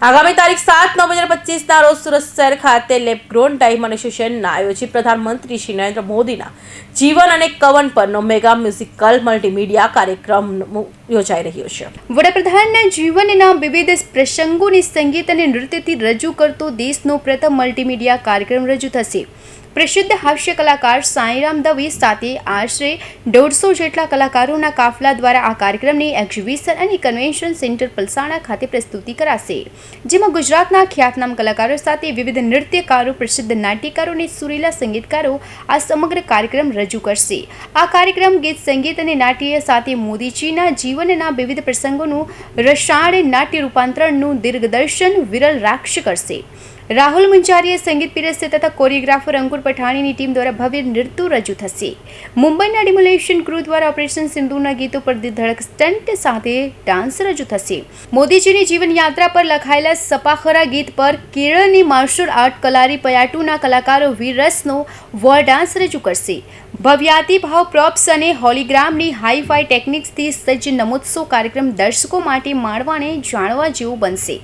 આગામી તારીખ સાત નવ હજાર પચીસના રોજ સુરત શહેર ખાતે લેપગ્રોન ડાયમંડ એસોસિએશનના આયોજિત પ્રધાનમંત્રી શ્રી નરેન્દ્ર મોદીના જીવન અને કવન પરનો મેગા મ્યુઝિકલ મલ્ટીમીડિયા કાર્યક્રમ યોજાઈ રહ્યો છે. વડાપ્રધાનના જીવનના વિવિધ પ્રસંગોને સંગીત અને નૃત્યથી રજૂ કરતો દેશનો પ્રથમ મલ્ટીમીડિયા કાર્યક્રમ રજૂ થશે. પ્રસિદ્ધ હાસ્ય કલાકાર સાંઈરામ દવે સાથે આશરે દોઢસો જેટલા કલાકારોના કાફલા દ્વારા આ કાર્યક્રમની એક્ઝિબિશન અને કન્વેન્શન સેન્ટર પલસાણા ખાતે પ્રસ્તુતિ કરાશે. જેમાં ગુજરાતના ખ્યાતનામ કલાકારો સાથે વિવિધ નૃત્યકારો, પ્રસિદ્ધ નાટ્યકારો અને સુરીલા સંગીતકારો આ સમગ્ર કાર્યક્રમ રજૂ કરશે. આ કાર્યક્રમ ગીત સંગીત અને નાટ્ય સાથે મોદીજીના જીવનના વિવિધ પ્રસંગોનું રસાળ નાટ્ય રૂપાંતરણનું દિગ્દર્શન વિરલ રાક્ષ કરશે. રાહુલ મુંજારીએ સંગીત પીરસશે તથા કોરિયોગ્રાફર અંકુર પઠાણીની ટીમ દ્વારા ભવ્ય નૃત્ય રજૂ થશે. મુંબઈના ડિમોલેશન ક્રૂ દ્વારા ઓપરેશન સિંધુના ગીતો પર ધડક સ્ટન્ટ સાથે ડાન્સ રજૂ થશે. મોદીજીની જીવનયાત્રા પર લખાયેલા સપાખરા ગીત પર કેરળની માર્શલ આર્ટ કલારી પયાટુના કલાકારો વીરરસનો વોર ડાન્સ રજૂ કરશે. ભવ્યાતી ભાવ પ્રોપ્સ અને હોલીગ્રામની હાઈફાઈ ટેકનિક્સથી સજ્જ નમોત્સવ કાર્યક્રમ દર્શકો માટે માણવાને જાણવા જેવું બનશે.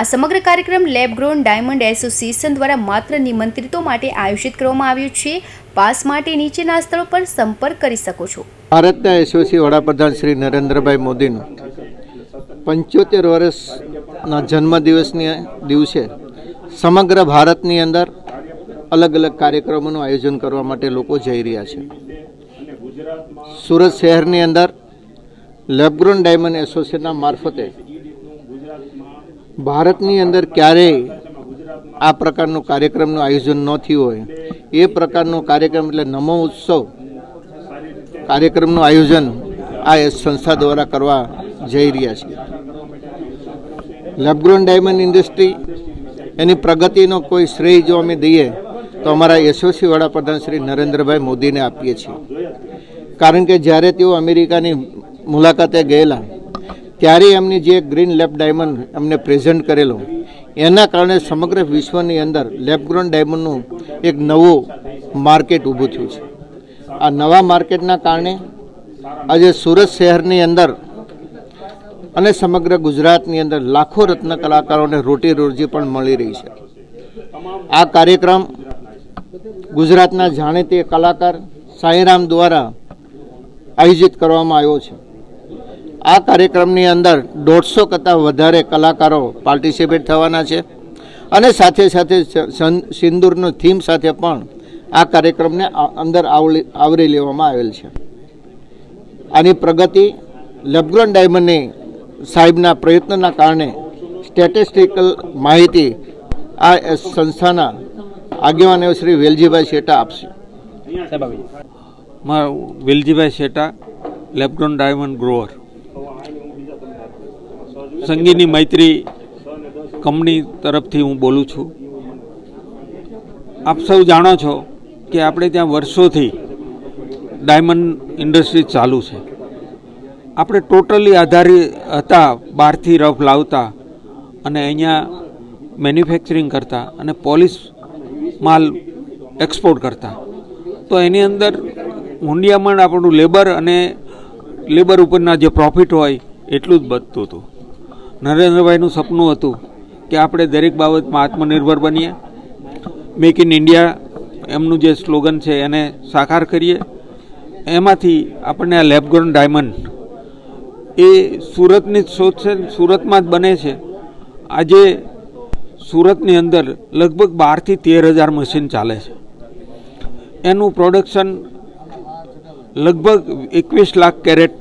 આ સમગ્ર કાર્યક્રમ લેબ ગ્રોન ડાયમંડ એસોસિએશન દ્વારા માત્ર નિમંત્રિતો માટે આયોજિત કરવામાં આવ્યું છે. પાસ માટે નીચેના સ્થળો પર સંપર્ક કરી શકો છો. ભારતના યશસ્વી વડાપ્રધાન શ્રી નરેન્દ્રભાઈ મોદીનું પંચોતેર વર્ષના જન્મદિવસની દિવસે સમગ્ર ભારતની અંદર અલગ અલગ કાર્યક્રમોનું આયોજન કરવા માટે લોકો જઈ રહ્યા છે. સુરત શહેરની અંદર લેબગ્રોન ડાયમંડ એસોસિએશનના મારફતે ભારતની અંદર ક્યારેય આ પ્રકારનું કાર્યક્રમનું આયોજન ન થયું હોય. એ પ્રકારનો કાર્યક્રમ એટલે નમો ઉત્સવ કાર્યક્રમનું આયોજન આ સંસ્થા દ્વારા કરવા જઈ રહ્યા છે લેબગ્રોન ડાયમંડ ઇન્ડસ્ટ્રી એની પ્રગતિનો કોઈ શ્રેય જો અમે દઈએ, તો અમારા યશસ્વી વડાપ્રધાન શ્રી નરેન્દ્રભાઈ મોદીને આપીએ છીએ. કારણ કે જ્યારે તેઓ અમેરિકાની મુલાકાતે ગયેલા ત્યારે એમની જે ગ્રીન લેબ ડાયમંડ એમને પ્રેઝન્ટ કરેલો, એના કારણે સમગ્ર વિશ્વની અંદર લેબગ્રોન ડાયમંડનું એક નવું માર્કેટ ઊભું થયું છે. આ નવા માર્કેટના કારણે આજે સુરત શહેરની અંદર અને સમગ્ર ગુજરાતની અંદર લાખો રત્ન કલાકારોને રોટી રોજી પણ મળી રહી છે. આ કાર્યક્રમ ગુજરાતના જાણીતી કલાકાર સાંઈરામ દ્વારા આયોજિત કરવામાં આવ્યો છે. આ કાર્યક્રમની અંદર દોઢસો કરતાં વધારે કલાકારો પાર્ટિસિપેટ થવાના છે. અને સાથે સાથે સિંદૂરનો થીમ સાથે પણ આ કાર્યક્રમને અંદર આવરી આવરી લેવામાં આવેલ છે. આની પ્રગતિ લેબગ્રોન ડાયમંડની સાહેબના પ્રયત્નના કારણે સ્ટેટિસ્ટિકલ માહિતી આ સંસ્થાના આગેવાન એવા શ્રી વેલજીભાઈ શેટા આપશે. Veljibhai Sheta lab grown diamond grower. Sangini Maitri company તરફથી હું બોલું છું. આપ સૌ જાણો છો કે આપણે ત્યાં વર્ષોથી ડાયમંડ ઇન્ડસ્ટ્રી ચાલુ છે. આપણે ટોટલી આધારિત હતા, બહારથી રફ લાવતા અને અહીંયા મેન્યુફેક્ચરિંગ કરતા અને પોલિશ માલ એક્સપોર્ટ કરતા. તો એની અંદર હુંડિયામણ આપણું લેબર અને લેબર ઉપરના જે પ્રોફિટ હોય એટલું જ બધતું હતું. નરેન્દ્રભાઈનું સપનું હતું કે આપણે દરેક બાબતમાં આત્મનિર્ભર બનીએ. મેક ઇન ઇન્ડિયા એમનું જે સ્લોગન છે એને સાકાર કરીએ. એમાંથી આપણને આ લેબગ્રોન ડાયમંડ એ સુરતની જ શોધ છે, સુરતમાં જ બને છે. આજે સુરતની અંદર લગભગ બારથી તેર હજાર મશીન ચાલે છે. એનું પ્રોડક્શન લગભગ એકવીસ લાખ કેરેટ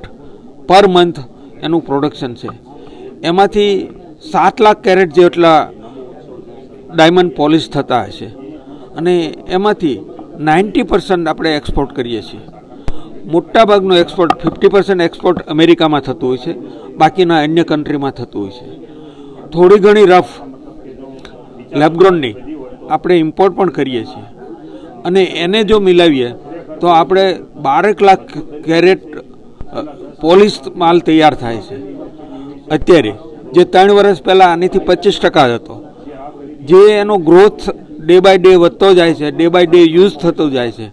પર મંથ એનું પ્રોડક્શન છે. એમાંથી સાત લાખ કેરેટ જેટલા ડાયમંડ પોલિશ થતા હશે. અને એમાંથી નાઇન્ટી પર્સન્ટ આપણે એક્સપોર્ટ કરીએ છીએ. મોટાભાગનો એક્સપોર્ટ ફિફ્ટી પર્સન્ટ એક્સપોર્ટ અમેરિકામાં થતું હોય છે. બાકીના અન્ય કન્ટ્રીમાં થતું હોય છે. થોડી ઘણી રફ લેબગ્રોનની આપણે ઇમ્પોર્ટ પણ કરીએ છીએ. અને એને જો મિલાવીએ, તો આપણે બારેક લાખ કેરેટ પોલિશ માલ તૈયાર થાય છે. અત્યારે, જે ત્રણ વર્ષ પહેલાં આનીથી પચીસ ટકા હતો. જે એનો ગ્રોથ ડે બાય ડે વધતો જાય છે ડે બાય ડે યુઝ થતો જાય છે.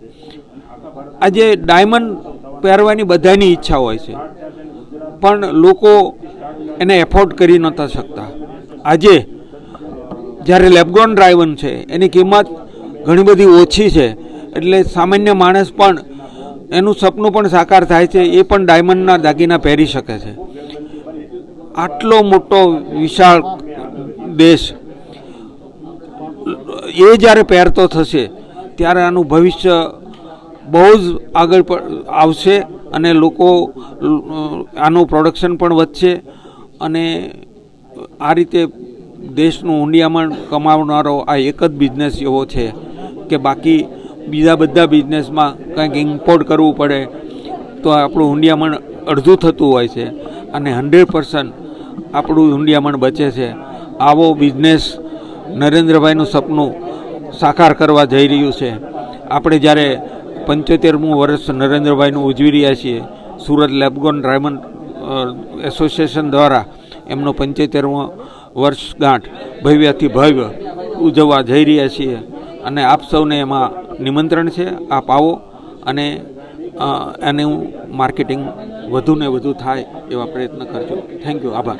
આજે ડાયમંડ પહેરવાની બધાની ઈચ્છા હોય છે. પણ લોકો એને એફોર્ડ કરી નહોતા શકતા. આજે જ્યારે લેબગોન ડ્રાઈવન છે, એની કિંમત ઘણી બધી ઓછી છે, એટલે સામાન્ય માણસ પણ એનું સપનું પણ સાકાર થાય છે, એ પણ ડાયમંડના દાગીના પહેરી શકે છે. આટલો મોટો વિશાળ દેશ. એ જ્યારે પહેરતો થશે, ત્યારે આનું ભવિષ્ય બહુ જ આગળ આવશે અને લોકો આનું પ્રોડક્શન પણ વધશે અને આ રીતે દેશનું ઊંડિયામણ કમાવનારો આ એક જ બિઝનેસ એવો છે કે બાકી બીજા બધા બિઝનેસમાં કંઈક ઇમ્પોર્ટ કરવું પડે તો આપણું ઊંડિયામણ અડધું થતું હોય છે અને હંડ્રેડ પર્સન્ટ આપણું ઊંડિયામણ બચે છે. આવો બિઝનેસ નરેન્દ્રભાઈનું સપનું સાકાર કરવા જઈ રહ્યું છે. આપણે જ્યારે પંચોતેરમું વર્ષ નરેન્દ્રભાઈનું ઉજવી રહ્યા છીએ, સુરત લેબગોન ડાયમંડ એસોસિએશન દ્વારા એમનો પંચોતેરમો વર્ષગાંઠ ભવ્યથી ભવ્ય ઉજવવા જઈ રહ્યા છીએ. અને આપ સૌને એમાં નિમંત્રણ છે. આપ આવો અને એનું માર્કેટિંગ વધુ ને વધુ થાય એવા પ્રયત્ન કરજો. થેન્ક યુ આભાર.